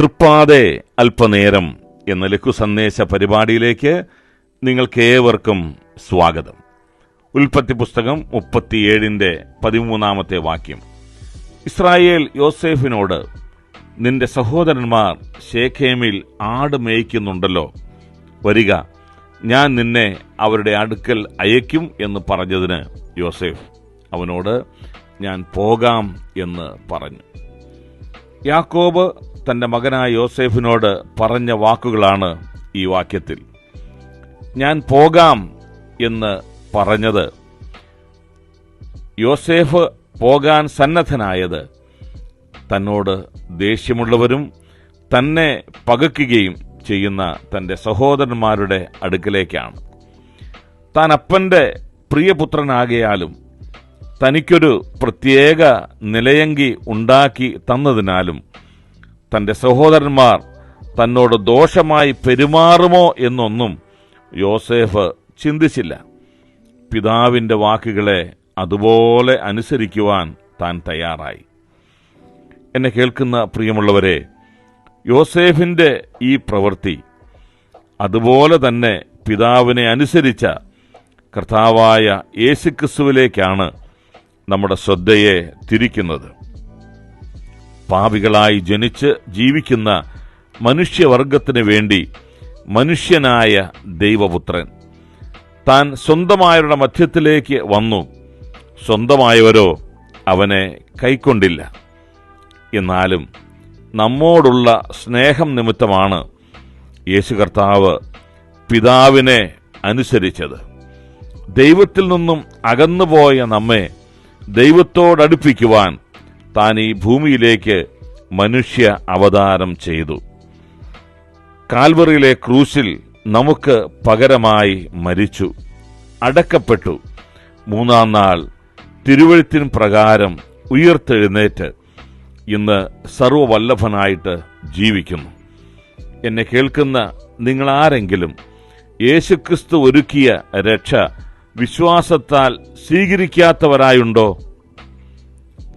തൃപ്പാതെ അല്പനേരം എന്ന ലഘു സന്ദേശ പരിപാടിയിലേക്ക് നിങ്ങൾക്കേവർക്കും സ്വാഗതം. ഉൽപ്പത്തി പുസ്തകം മുപ്പത്തിയേഴിന്റെ പതിമൂന്നാമത്തെ വാക്യം. ഇസ്രായേൽ യോസേഫിനോട് നിന്റെ സഹോദരന്മാർ ഷേഖേമിൽ ആട് മേയ്ക്കുന്നുണ്ടല്ലോ. വരിക ഞാൻ നിന്നെ അവരുടെ അടുക്കൽ അയക്കും എന്ന് പറഞ്ഞതിന് യോസേഫ് അവനോട് ഞാൻ പോകാം എന്ന് പറഞ്ഞു. യാക്കോബ് തന്റെ മകനായ യോസേഫിനോട് പറഞ്ഞ വാക്കുകളാണ് ഈ വാക്യത്തിൽ. ഞാൻ പോകാം എന്ന് പറഞ്ഞത് യോസേഫ് പോകാൻ സന്നദ്ധനായത് തന്നോട് ദേഷ്യമുള്ളവരും തന്നെ പകയ്ക്കുകയും ചെയ്യുന്ന തന്റെ സഹോദരന്മാരുടെ അടുക്കലേക്കാണ്. താൻ അപ്പന്റെ പ്രിയപുത്രനാകയാലും തനിക്കൊരു പ്രത്യേക നിലയങ്കി ഉണ്ടാക്കി തന്നതിനാലും തന്റെ സഹോദരന്മാർ തന്നോട് ദോഷമായി പെരുമാറുമോ എന്നൊന്നും യോസേഫ് ചിന്തിച്ചില്ല. പിതാവിന്റെ വാക്കുകളെ അതുപോലെ അനുസരിക്കുവാൻ താൻ തയ്യാറായി. എന്നെ കേൾക്കുന്ന പ്രിയമുള്ളവരെ യോസേഫിന്റെ ഈ പ്രവൃത്തി അതുപോലെ തന്നെ പിതാവിനെ അനുസരിച്ച കർത്താവായ യേശുക്രിസ്തുവിലേക്കാണ് നമ്മുടെ ശ്രദ്ധയെ തിരിക്കുന്നത്. പാപികളായി ജനിച്ച് ജീവിക്കുന്ന മനുഷ്യവർഗത്തിന് വേണ്ടി മനുഷ്യനായ ദൈവപുത്രൻ. താൻ സ്വന്തമായവരുടെ മധ്യത്തിലേക്ക് വന്നു. സ്വന്തമായവരോ അവനെ കൈക്കൊണ്ടില്ല. എന്നാലും നമ്മോടുള്ള സ്നേഹം നിമിത്തമാണ് യേശു കർത്താവ് പിതാവിനെ അനുസരിച്ചത്. ദൈവത്തിൽ നിന്നും അകന്നുപോയ നമ്മെ ദൈവത്തോടടുപ്പിക്കുവാൻ താൻ ഈ ഭൂമിയിലേക്ക് മനുഷ്യ അവതാരം ചെയ്തു. കാൽവറിയിലെ ക്രൂശിൽ നമുക്ക് പകരമായി മരിച്ചു. അടക്കപ്പെട്ടു. മൂന്നാം നാൾ തിരുവഴുത്തിൻ പ്രകാരം ഉയർത്തെഴുന്നേറ്റ് ഇന്ന് സർവവല്ലഭനായിട്ട് ജീവിക്കുന്നു. എന്നെ കേൾക്കുന്ന നിങ്ങളാരെങ്കിലും യേശുക്രിസ്തു ഒരുക്കിയ രക്ഷ വിശ്വാസത്താൽ സ്വീകരിക്കാത്തവരായുണ്ടോ?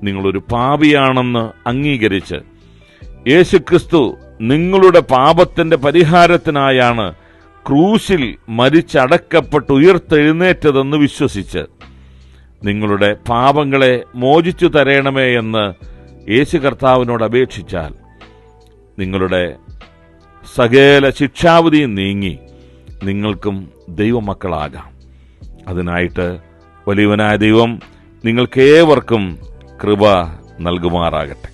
നിങ്ങളൊരു പാപിയാണെന്ന് അംഗീകരിച്ച് യേശുക്രിസ്തു നിങ്ങളുടെ പാപത്തിന്റെ പരിഹാരത്തിനായാണ് ക്രൂശിൽ മരിച്ചടക്കപ്പെട്ട് ഉയർത്തെഴുന്നേറ്റതെന്ന് വിശ്വസിച്ച് നിങ്ങളുടെ പാപങ്ങളെ മോചിച്ചു തരണമേ എന്ന് യേശു കർത്താവിനോട് അപേക്ഷിച്ചാൽ നിങ്ങളുടെ സകല ശിക്ഷാവധിയും നീങ്ങി നിങ്ങൾക്കും ദൈവമക്കളാകാം. അതിനായിട്ട് വലിയവനായ ദൈവം നിങ്ങൾക്കേവർക്കും കൃപ നൽകുമാറാകട്ടെ.